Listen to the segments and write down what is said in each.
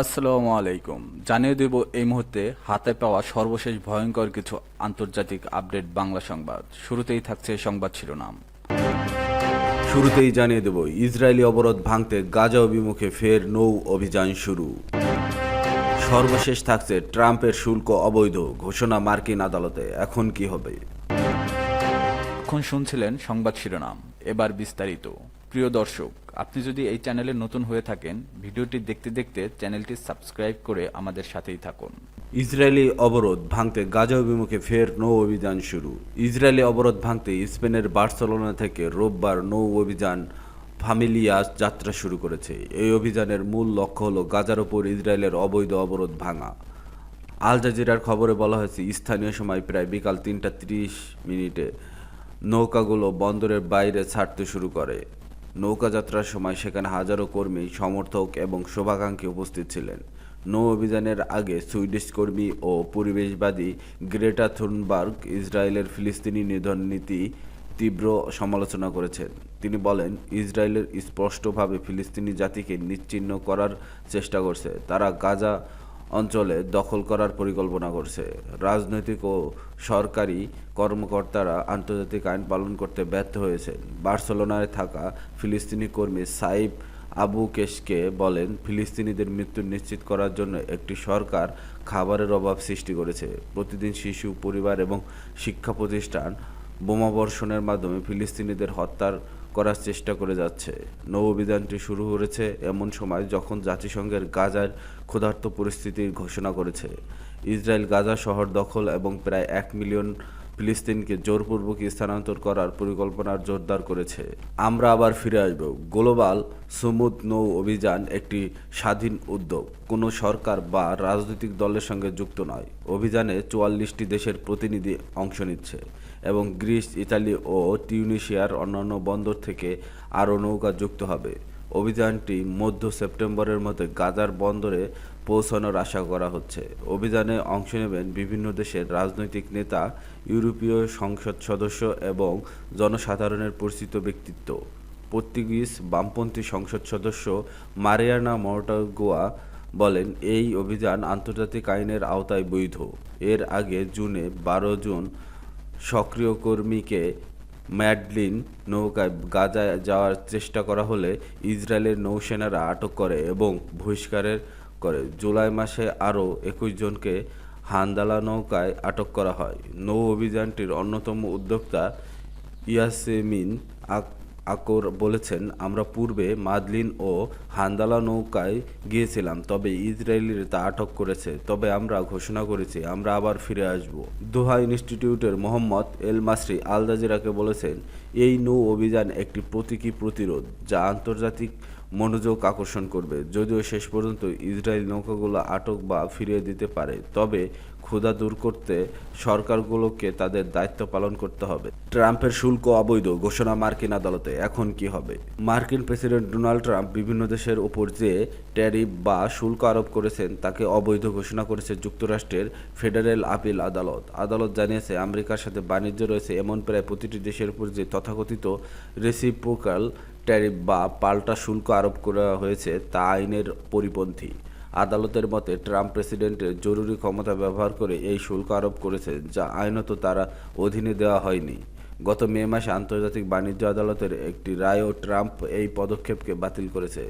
আসসালামু আলাইকুম। জানিয়ে দেব এই মুহূর্তে হাতে পাওয়া সর্বশেষ ভয়ঙ্কর কিছু আন্তর্জাতিক আপডেট বাংলা সংবাদ। শুরুতেই থাকছে সংবাদ শিরোনাম। শুরুতেই জানিয়ে দেব ইসরায়েলি অবরোধ ভাঙতে গাজা অভিমুখে ফের নৌ অভিযান শুরু। সর্বশেষ থাকছে ট্রাম্পের শুল্ক অবৈধ ঘোষণা মার্কিন আদালতে। এখন কি হবে? এখন শুনছিলেন সংবাদ শিরোনাম। এবার বিস্তারিত। প্রিয় দর্শক, আপনি যদি এই চ্যানেলে নতুন হয়ে থাকেন, ভিডিওটি দেখতে দেখতে চ্যানেলটি সাবস্ক্রাইব করে আমাদের সাথেই থাকুন। ইসরায়েলি অবরোধ ভাঙতে গাজা অভিমুখে ফের নৌ অভিযান শুরু। ইসরায়েলি অবরোধ ভাঙতে স্পেনের বার্সেলোনা থেকে রোববার নৌ অভিযান ফামিলিয়াস যাত্রা শুরু করেছে। এই অভিযানের মূল লক্ষ্য হল গাজার ওপর ইসরায়েলের অবৈধ অবরোধ ভাঙা। আল জাজিরার খবরে বলা হয়েছে, স্থানীয় সময় প্রায় বিকাল তিনটা ত্রিশ মিনিটে নৌকাগুলো বন্দরের বাইরে ছাড়তে শুরু করে। নৌকাযাত্রার সময় সেখানে হাজারো কর্মী, সমর্থক এবং শুভাকাঙ্ক্ষী উপস্থিত ছিলেন। নৌ অভিযানের আগে সুইডিশ কর্মী ও পরিবেশবাদী গ্রেটা থুনবার্গ ইসরায়েলের ফিলিস্তিনি নিধন নীতি তীব্র সমালোচনা করেছেন। তিনি বলেন, ইসরায়েলের স্পষ্টভাবে ফিলিস্তিনি জাতিকে নিশ্চিহ্ন করার চেষ্টা করছে। তারা গাজা অঞ্চলে দখল করার পরিকল্পনা করছে। রাজনৈতিক ও সরকারি কর্মকর্তারা আন্তর্জাতিক আইন পালন করতে ব্যর্থ হয়েছেন। বার্সেলোনায় থাকা ফিলিস্তিনি কর্মী সাইফ আবু কেশকে বলেন, ফিলিস্তিনিদের মৃত্যু নিশ্চিত করার জন্য একটি সরকার খাবারের অভাব সৃষ্টি করেছে। প্রতিদিন শিশু, পরিবার এবং শিক্ষা প্রতিষ্ঠান বোমাবর্ষণের মাধ্যমে ফিলিস্তিনিদের হত্যার করার চেষ্টা করে যাচ্ছে। নৌ অভিযানটি শুরু হয়েছে এমন সময় যখন জাতিসংঘের গাজার ক্ষুধার্ত পরিস্থিতির ঘোষণা করেছে। ইসরায়েল গাজা শহর দখল এবং প্রায় এক মিলিয়ন ফিলিস্তিনকে জোরপূর্বক স্থানান্তর করার পরিকল্পনার জোরদার করেছে। আমরা আবার ফিরে আসব। গ্লোবাল সুমুদ নৌ অভিযান একটি স্বাধীন উদ্যোগ। কোনো সরকার বা রাজনৈতিক দলের সঙ্গে যুক্ত নয়। অভিযানে চুয়াল্লিশটি দেশের প্রতিনিধি অংশ নিচ্ছে। এবং গ্রিস, ইতালি ও টিউনিশিয়ার অন্যান্য বন্দর থেকে আরও নৌকা যুক্ত হবে। অভিযানটি মধ্য সেপ্টেম্বরের মধ্যে গাজার বন্দরে পৌঁছানোর আশা করা হচ্ছে। অভিযানে অংশ নেবেন বিভিন্ন দেশের রাজনৈতিক নেতা, ইউরোপীয় সংসদ সদস্য এবং জনসাধারণের পরিচিত ব্যক্তিত্ব। পর্তুগিজ বামপন্থী সংসদ সদস্য মারিয়ানা মর্টাগোয়া বলেন, এই অভিযান আন্তর্জাতিক আইনের আওতায় বৈধ। এর আগে জুনে বারো জুন সক্রিয় কর্মীকে ম্যাডলিন নৌকায় গাজায় যাওয়ার চেষ্টা করা হলে ইসরায়েলের নৌসেনারা আটক করে এবং বহিষ্কারের করে। জুলাই মাসে আরও একুশ জনকে হান্দালা নৌকায় আটক করা হয়। নৌ অভিযানটির অন্যতম উদ্যোক্তা ইয়াসেমিন আক- আকর বলেছেন, আমরা পূর্বে মাদলিন ও হান্দালা নৌকায় গিয়েছিলাম, তবে ইসরায়েলিরা তা আটক করেছে। তবে আমরা ঘোষণা করেছি, আমরা আবার ফিরে আসব। দোহা ইনস্টিটিউটের মোহাম্মদ এল মাসরি আলদাজিরাকে বলেছেন, এই নৌ অভিযান একটি প্রতীকী প্রতিরোধ, যা আন্তর্জাতিক মনোযোগ আকর্ষণ করবে। যদিও শেষ পর্যন্ত ইসরায়েল নৌকাগুলো আটক বা ফিরিয়ে দিতে পারে, তবে ক্ষুধা দূর করতে সরকারগুলোকে তাদের দায়িত্ব পালন করতে হবে। ট্রাম্পের শুল্ক অবৈধ, ঘোষণা মার্কিন আদালতে। এখন কি হবে? মার্কিন প্রেসিডেন্ট ডোনাল্ড ট্রাম্প বিভিন্ন দেশের ওপর যে ট্যারিফ বা শুল্ক আরোপ করেছেন, তাকে অবৈধ ঘোষণা করেছে যুক্তরাষ্ট্রের ফেডারেল আপিল আদালত। আদালত জানিয়েছে, আমেরিকার সাথে বাণিজ্য রয়েছে এমন প্রায় প্রতিটি দেশের উপর যে তথাকথিত রেসিপ্রোকাল ট্যারিফ বা পাল্টা শুল্ক আরোপ করা হয়েছে তা আইনের পরিপন্থী। আদালতের মতে ট্রাম্প প্রেসিডেন্টের জরুরি ক্ষমতা ব্যবহার করে এই শুল্ক আরোপ করেছে যা আইনত তারা অধীনে দেওয়া হয়নি। গত মে মাসে আন্তর্জাতিক বাণিজ্য আদালতের একটি রায়ও ট্রাম্প এই পদক্ষেপকে বাতিল করেছে।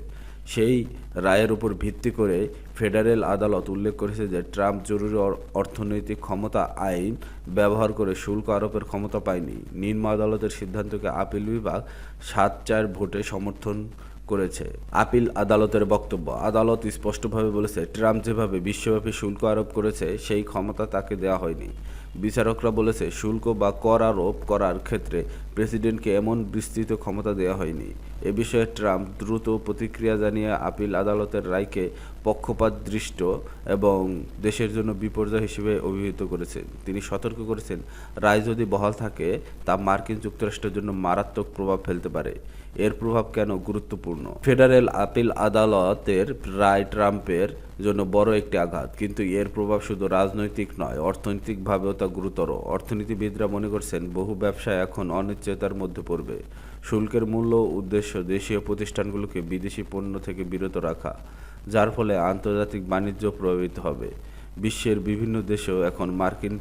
সেই রায়ের উপর ভিত্তি করে ফেডারেল আদালত উল্লেখ করেছে যে ট্রাম্প জরুরি অর্থনৈতিক ক্ষমতা আইন ব্যবহার করে শুল্ক আরোপের ক্ষমতা পায়নি। নিম্ন আদালতের সিদ্ধান্তকে আপিল বিভাগ সাত চার ভোটে সমর্থন করেছে। আপিল আদালতের বক্তব্য, আদালত স্পষ্টভাবে বলেছে, ট্রাম্প যেভাবে বিশ্বব্যাপী শুল্ক আরোপ করেছে, সেই ক্ষমতা তাকে দেওয়া হয়নি। বিচারকরা বলেছে, শুল্ক বা কর আরোপ করার ক্ষেত্রে প্রেসিডেন্টকে এমন বিস্তৃত ক্ষমতা দেওয়া হয়নি। এ বিষয়ে ট্রাম্প দ্রুত প্রতিক্রিয়া জানিয়ে আপিল আদালতের রায়কে পক্ষপাত দৃষ্ট এবং দেশের জন্য বিপর্যয় হিসেবে অভিহিত করেছেন। তিনি সতর্ক করেছেন, রায় যদি বহাল থাকে, তা মার্কিন যুক্তরাষ্ট্রের জন্য মারাত্মক প্রভাব ফেলতে পারে। এর প্রভাব কেন গুরুত্বপূর্ণ? ফেডারেল আপিল আদালতের রায় ট্রাম্পের জন্য বড় একটি আঘাত। কিন্তু এর প্রভাব শুধু রাজনৈতিক নয়, অর্থনৈতিকভাবেও তা গুরুতর। অর্থনীতিবিদরা মনে করছেন, বহু ব্যবসায় এখন অনিশ্চয়তার মধ্যে পড়বে। শুল্কের মূল্য উদ্দেশ্য দেশীয় প্রতিষ্ঠানগুলোকে বিদেশি পণ্য থেকে বিরত রাখা, যার ফলে আন্তর্জাতিক বাণিজ্য প্রভাবিত হবে। বিশ্বের বিভিন্ন দেশেও এখন মার্কিন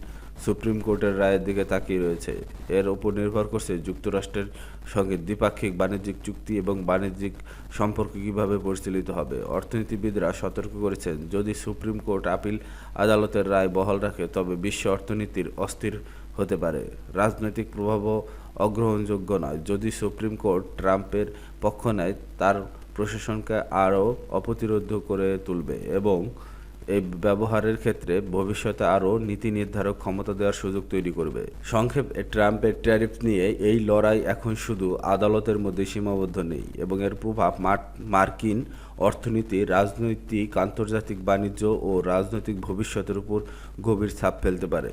সুপ্রিম কোর্টের রায়ের দিকে তাকিয়ে রয়েছে। এর উপর নির্ভর করছে যুক্তরাষ্ট্রের সঙ্গে দ্বিপাক্ষিক বাণিজ্যিক চুক্তি এবং বাণিজ্যিক সম্পর্ক কীভাবে পরিচালিত হবে। অর্থনীতিবিদরা সতর্ক করেছেন, যদি সুপ্রিম কোর্ট আপিল আদালতের রায় বহাল রাখে, তবে বিশ্ব অর্থনীতির অস্থির হতে পারে। রাজনৈতিক প্রভাবও অগ্রহণযোগ্য নয়। যদি সুপ্রিম কোর্ট ট্রাম্পের পক্ষ নেয়, তার প্রশাসনকে আরও অপ্রতিরোধ করে তুলবে এবং এই ব্যবহারের ক্ষেত্রে ভবিষ্যতে আরও নীতি নির্ধারক ক্ষমতা দেওয়ার সুযোগ তৈরি করবে। সংক্ষেপ ট্রাম্পের ট্যারিফ নিয়ে এই লড়াই এখন শুধু আদালতের মধ্যে সীমাবদ্ধ নেই এবং এর প্রভাব মার্কিন অর্থনীতি, রাজনৈতিক, আন্তর্জাতিক বাণিজ্য ও রাজনৈতিক ভবিষ্যতের উপর গভীর ছাপ ফেলতে পারে।